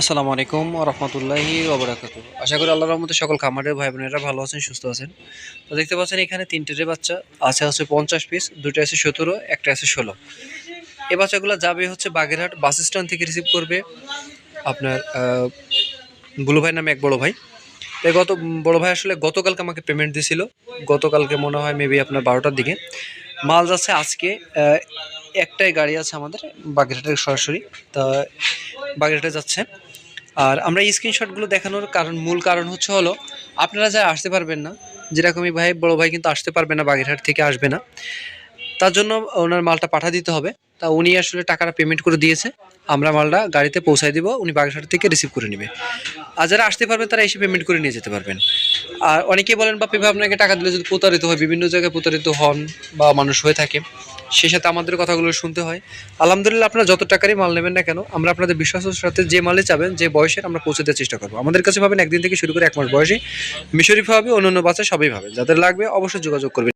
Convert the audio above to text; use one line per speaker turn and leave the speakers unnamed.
আসসালামু আলাইকুম রহমতুল্লাহি ওবরাকাত আশা করি আল্লাহর রহমতে সকল খামারের ভাই বোনেরা ভালো আছেন, সুস্থ আছেন। তো দেখতে পাচ্ছেন এখানে তিনটে বাচ্চা, আছে হচ্ছে পঞ্চাশ পিস দুটো আছে সতেরো, একটা আছে ষোলো। এই বাচ্চাগুলো যাবে হচ্ছে বাগেরহাট বাস স্ট্যান্ড থেকে রিসিভ করবে আপনার বুলু ভাই নামে এক বড় ভাই। তাই গত, বড় ভাই আসলে গতকালকে আমাকে পেমেন্ট দিয়েছিল গতকালকে মনে হয় মেবি আপনার বারোটার দিকে। মাল যাচ্ছে আজকে একটাই গাড়ি আছে আমাদের, বাগেরহাটের সরাসরি। তা বাগেরহাটে যাচ্ছে। আর আমরা এই স্ক্রিনশটগুলো দেখানোর কারণ, মূল কারণ হচ্ছে হলো, আপনারা যা আসতে পারবেন না, যেরকমই ভাই, বড় ভাই কিন্তু আসতে পারবে না, বাগেরহাট থেকে আসবে না। তার জন্য ওনার মালটা পাঠা দিতে হবে। তা উনি আসলে টাকাটা পেমেন্ট করে দিয়েছে। আমরা মালটা গাড়িতে পৌঁছায় দিব, উনি বাগেরহাট থেকে রিসিভ করে নেবে। আর যারা আসতে পারবেন তারা এসে পেমেন্ট করে নিয়ে যেতে পারবেন। আর অনেকেই বলেন বা ভাই, আপনাকে টাকা দিলে যদি প্রতারিত হয়, বিভিন্ন জায়গায় প্রতারিত হন বা মানুষ হয়ে থাকে, সে সাথে আমাদের কথাগুলো শুনতে হয়। আলহামদুলিল্লাহ, আপনারা যত টাকারই মাল নেবেন না কেন, আমরা আপনাদের বিশ্বাসের সাথে যে মালে চাবেন, যে বয়সের, আমরা পৌঁছে দেওয়ার চেষ্টা করব। আমাদের কাছে ভাবেন, একদিন থেকে শুরু করে এক মাস বয়সে মিশরি ভাবে অন্য অন্য বাচ্চা সবই ভাবে। যাদের লাগবে, অবশ্যই যোগাযোগ করবেন।